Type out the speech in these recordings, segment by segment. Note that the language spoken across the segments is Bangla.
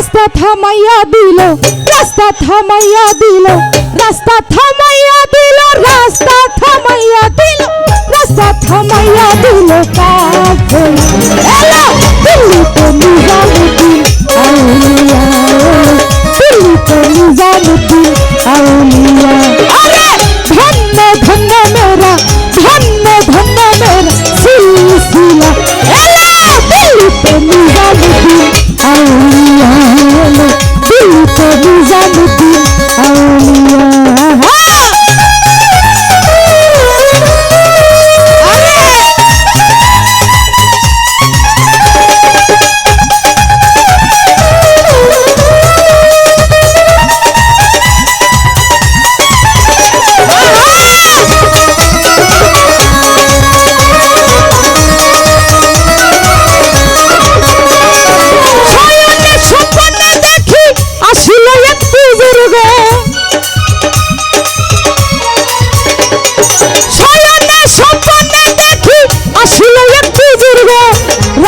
রাস্তা থামাইয়া দিল, রাস্তা থামাইয়া দিল, রাস্তা থামাইয়া দিল, রাস্তা থামাইয়া দিল, রাস্তা থামাইয়া দিল কাফেল দিল্লিতে নিজামুদ্দিন আউলিয়া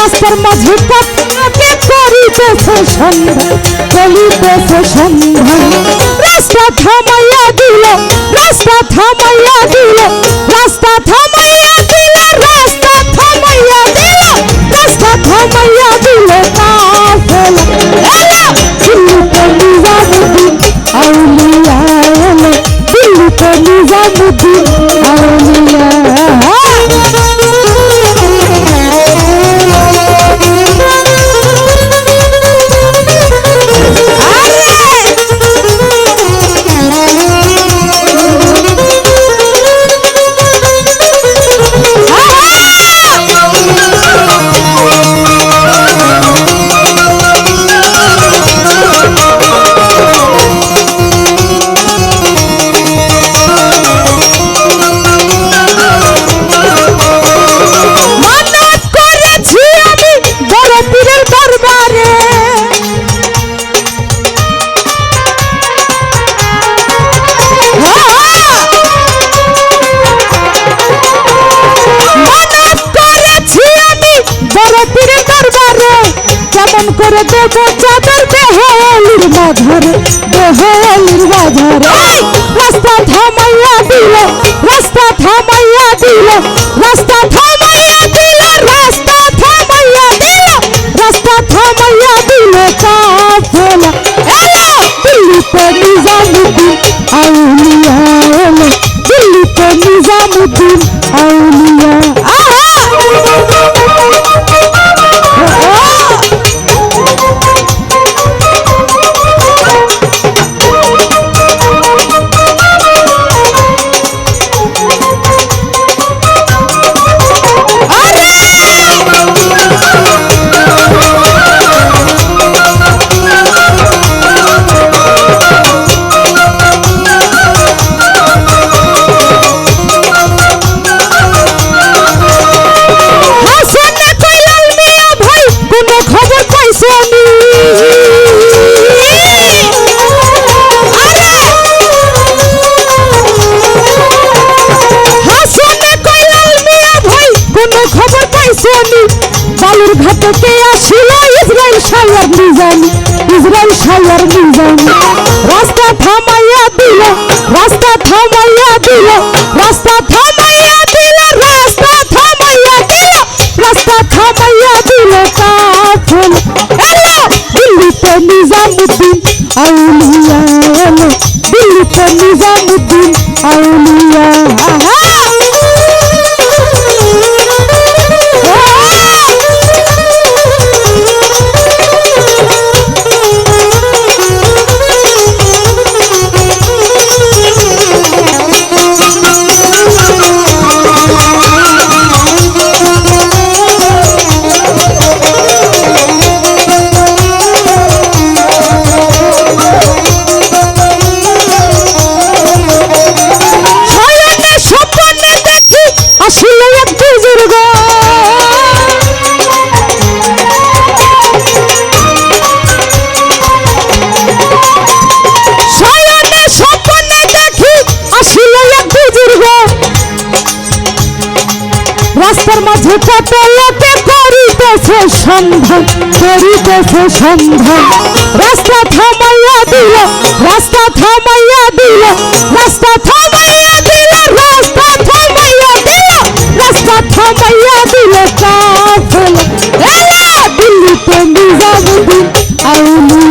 রাস্তার মাঝে কপনাকে করিতেছে সন্ধান করিতেছে সন্ধান রাস্তা থামাইয়া দিল রাস্তা থামাইয়া দিল রাস্তা থামাইয়া দেব চাদর দেহলির মাঝারে দেহলির এই, রাস্তা থামাইয়া দিল রাস্তা থামাইয়া দিল রাস্তা থামাইয়া বালুর ঘাটে কে আসিল? ইসরাইল শায়ার নিজামি ইসরাইল শায়ার নিজামি রাস্তা থামাইয়া দিল, রাস্তা থামাইয়া দিল, রাস্তা থামাইয়া দিল, রাস্তা থামাইয়া দিল, রাস্তা থামাইয়া দিল কাফেল এলো দিল্লিতে নিজামুদ্দিন, আউলিয়া এলো। দিল্লিতে নিজামুদ্দিন, আউলিয়া রাস্তার মাঝে কত লোকে করিতেছে সন্ধান করিতেছে সন্ধান রাস্তা থামাইয়া দিল, রাস্তা থামাইয়া দিল, রাস্তা থামাইয়া দিল, রাস্তা থামাইয়া দিল, রাস্তা থামাইয়া দিল, কাফেলা। দিল্লিতে নিজামুদ্দিন, আউলি